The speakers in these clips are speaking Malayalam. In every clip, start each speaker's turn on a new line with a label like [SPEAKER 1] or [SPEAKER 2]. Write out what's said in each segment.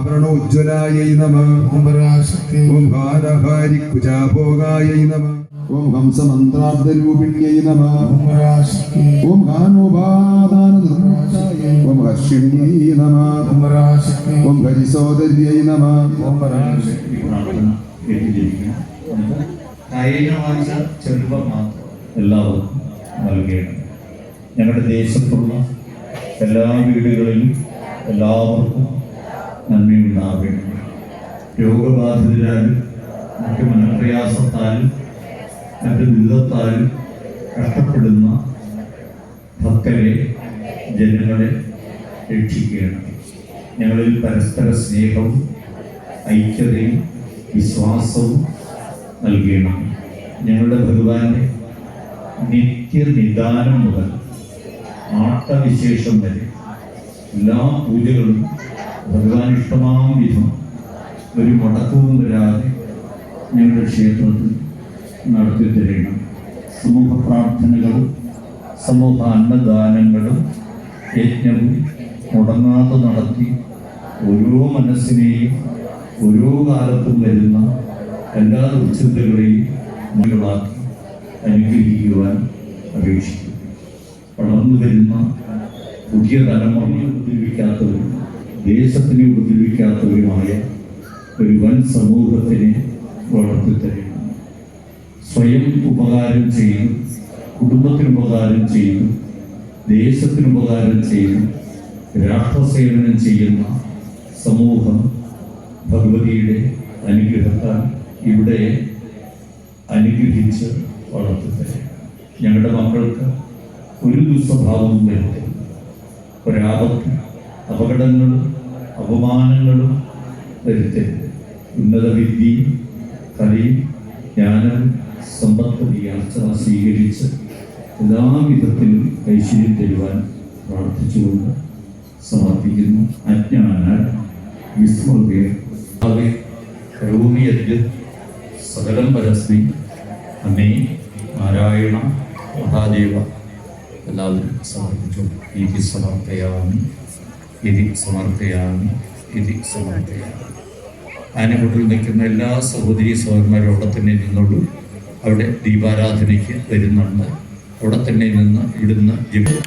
[SPEAKER 1] നമ.
[SPEAKER 2] ഓം പരാശക്തി
[SPEAKER 1] ഓം നമ. ഓം ഹംസമന്ത്രാബ്ദരൂപിണ്യൈ നമ.
[SPEAKER 2] ഓം പരാശക്തി
[SPEAKER 1] ഓം ഹാനോപാദാന ഓം ഹർഷിണ്യൈ നമ.
[SPEAKER 2] ഓം പരാശക്തി
[SPEAKER 1] ഓം ഹരിസോദര്യൈ നമ.
[SPEAKER 2] ഓം പരാശക്തി
[SPEAKER 3] ഈ പ്രാർത്ഥന കേട്ടിരിക്കുക കായികവാച ചെറുപ്പം മാത്രം എല്ലാവർക്കും നൽകണം. ഞങ്ങളുടെ ദേശത്തുള്ള എല്ലാ വീടുകളിലും എല്ലാവർക്കും നന്മയുണ്ടാകണം രോഗബാധിതരാലും മറ്റു മനപ്രയാസത്താലും മറ്റു ദുരിതത്താലും കഷ്ടപ്പെടുന്ന ഭക്തരെ ജനങ്ങളെ രക്ഷിക്കുകയാണ് ഞങ്ങളിൽ പരസ്പര സ്നേഹവും ഐക്യതയും വിശ്വാസവും നൽകണം. ഞങ്ങളുടെ ഭഗവാന്റെ നിത്യനിദാനം മുതൽ ആട്ടവിശേഷം വരെ എല്ലാ പൂജകളും ഭഗവാൻ ഇഷ്ടമാം വിധം. ഒരു മുടക്കവും വരാതെ ഞങ്ങളുടെ ക്ഷേത്രത്തിൽ നടത്തി തരണം. സമൂഹ പ്രാർത്ഥനകളും സമൂഹ അന്നദാനങ്ങളും യജ്ഞവും മുടങ്ങാതെ നടത്തി ഓരോ മനസ്സിനെയും ഓരോ കാലത്തും വരുന്ന എല്ലാ ദുശ്ചിന്തകളെയും മുകളാക്കി അനുഗ്രഹിക്കുവാൻ അപേക്ഷിക്കുന്നു. വളർന്നു വരുന്ന പുതിയ തലമുറയെ ഉപദ്രവിക്കാത്തവരും ദേശത്തിനെ ഉപദ്രവിക്കാത്തവരുമായ ഒരു വൻ സമൂഹത്തിനെ തരുന്നു സ്വയം ഉപകാരം ചെയ്യും കുടുംബത്തിന് ഉപകാരം ചെയ്യും ദേശത്തിന് ഉപകാരം ചെയ്യും രാഷ്ട്രസേവനം ചെയ്യുന്ന സമൂഹം ഭഗവതിയുടെ അനുഗ്രഹത്താൽ ഇവിടെ അനുഗ്രഹിച്ച് വളർത്തിത്തരണം ഞങ്ങളുടെ മക്കൾക്ക് ഒരു ദുസ്വഭാവവും വരുത്തും. ഒരാപത്തും അപകടങ്ങളും അപമാനങ്ങളും വരുത്തരുത് ഉന്നത വിദ്യയും കലയും ജ്ഞാനവും സമ്പത്ത് യാത്ര സ്വീകരിച്ച് എല്ലാവിധത്തിലും ഐശ്വര്യം തരുവാൻ പ്രാർത്ഥിച്ചുകൊണ്ട് സമർപ്പിക്കുന്നു. കരോമി യജ്ഞ സകലം പരസ്മി. അമ്മേ നാരായണ മഹാദേവ എല്ലാവരും സമർപ്പിച്ചു ഈ സമർപ്പയാമി ഇതി സമർപ്പയാമി ഇതി സമർപ്പയാമി ആനക്കുട്ടിൽ നിൽക്കുന്ന എല്ലാ സഹോദരി സഹോദരന്മാരും അവിടെ തന്നെ നിന്നുള്ളൂ അവിടെ ദീപാരാധനയ്ക്ക് വരുന്നുണ്ട് അവിടെ തന്നെ നിന്ന്
[SPEAKER 2] ഇടുന്ന ജീവിതം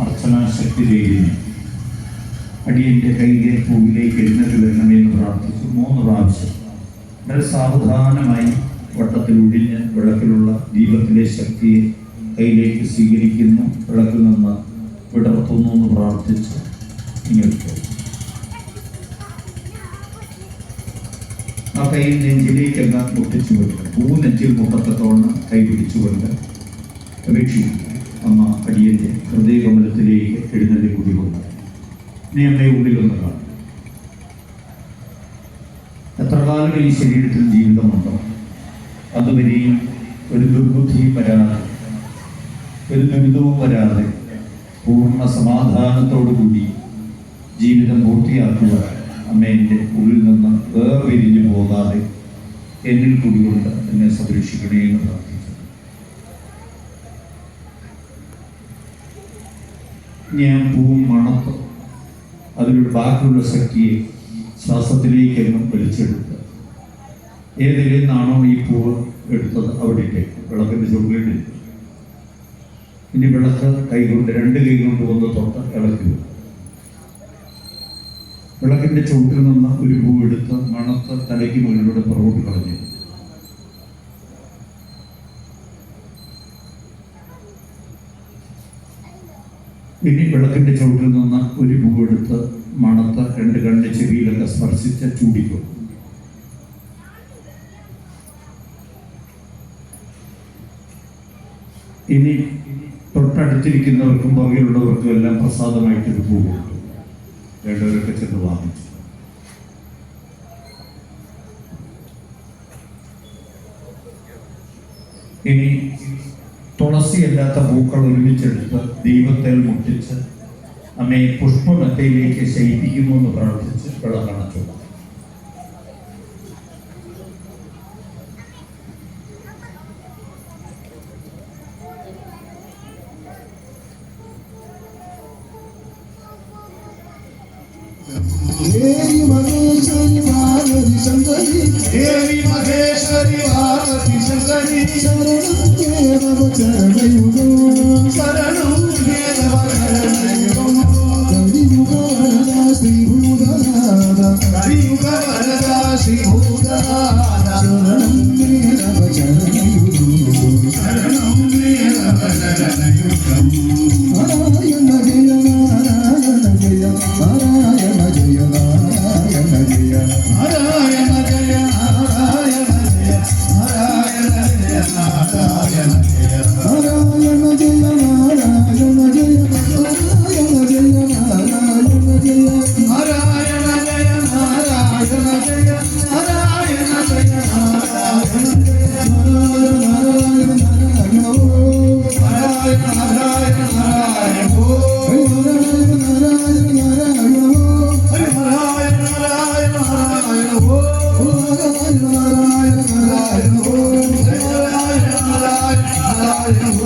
[SPEAKER 2] കുടികൊണ്ടിരിക്കുന്ന ശക്തി ദേവിനെ അടിയന്റെ കയ്യിലെ പൂവിലേക്ക് എഴുന്നേറ്റ് വരണമെന്ന് പ്രാർത്ഥിച്ചു. മൂന്ന് പ്രാവശ്യം. വളരെ സാവധാനമായി വട്ടത്തിൽ ഒഴിഞ്ഞ് വിളക്കിലുള്ള ദീപത്തിലെ ശക്തിയെ കയ്യിലേക്ക് സ്വീകരിക്കുന്നു. വിളക്കിൽ നിന്ന് വിടർത്തുന്നു എന്ന് പ്രാർത്ഥിച്ച്. ഇങ്ങോട്ട് ആ കൈ നെഞ്ചിലേക്കെല്ലാം മുട്ടിച്ചുകൊണ്ട് പൂ നെഞ്ചിൽ മുട്ടത്തത്തോണം കൈ പിടിച്ചുകൊണ്ട് അപേക്ഷിക്കുക അമ്മ അടിയന്റെ ഹൃദയകമലത്തിലേക്ക് എഴുന്നള്ളി കൂടിക്കൊണ്ട് നീ അമ്മയെ ഉള്ളിൽ കാണും. എത്ര കാലം ഈ ശരീരത്തിൽ ജീവിതമുണ്ടോ? അതുവരെയും ഒരു ദുർബുദ്ധിയും വരാതെ ഒരു ദുരിതവും വരാതെ പൂർണ സമാധാനത്തോടുകൂടി ജീവിതം പൂർത്തിയാക്കുക അമ്മേന്റെ ഉള്ളിൽ നിന്ന് വേർപിരിഞ്ഞു പോകാതെ എന്നിൽ കൂടികൊണ്ട് എന്നെ സംരക്ഷിക്കണേ എന്ന് പ്രാർത്ഥിച്ചു ഞാൻ പൂവും മണത്ത് അതിലൊരു ബാക്കിയുള്ള ശക്തിയെ ശ്വാസത്തിലേക്കെന്നും വലിച്ചെടുത്ത് ഏതിൽ നിന്നാണോ ഈ പൂവ് എടുത്തത് അവിടേക്ക്. വിളക്കിന്റെ ചുവട്ടിലിട്ട് ഇനി വിളക്ക് കൈകൊണ്ട് രണ്ട് കൈ കൊണ്ട് ഒന്ന് തൊട്ട് ഇളക്കി വിളക്കിന്റെ ചുവട്ടിൽ നിന്ന് ഒരു പൂ എടുത്ത് മണത്ത് തലയ്ക്ക് മുകളിലൂടെ പുറകോട്ട് കളഞ്ഞു ഇനി വിളക്കിന്റെ ചുവട്ടിൽ നിന്ന് ഒരു പൂവെടുത്ത് മണത്ത് രണ്ട് കണ്ണ് ചെവിയിലൊക്കെ സ്പർശിച്ച് ചൂടിക്കും. ഇനി തൊട്ടടുത്തിരിക്കുന്നവർക്കും പുറകിലുള്ളവർക്കും എല്ലാം പ്രസാദമായിട്ടൊരു പൂ വേണ്ടവരൊക്കെ ചെന്ന് വാങ്ങിച്ചു. ഇനി തുളസി അല്ലാത്ത പൂക്കൾ ഒരുമിച്ചെടുത്ത് ദൈവത്തേൽ മുട്ടിച്ച് അമ്മയെ പുഷ്പമെത്തയിലേക്ക് ശയിപ്പിക്കുന്നു എന്ന് പ്രാർത്ഥിച്ച് വെള്ളം കണച്ചു
[SPEAKER 1] ദേവി മഹേശ്വരി പാർവതി ശങ്കരി
[SPEAKER 3] ദേവി മഹേശ്വരി പാർവതി ശങ്കരി
[SPEAKER 1] ശരണം കേരള ചരണയുഗോ
[SPEAKER 3] ശരണം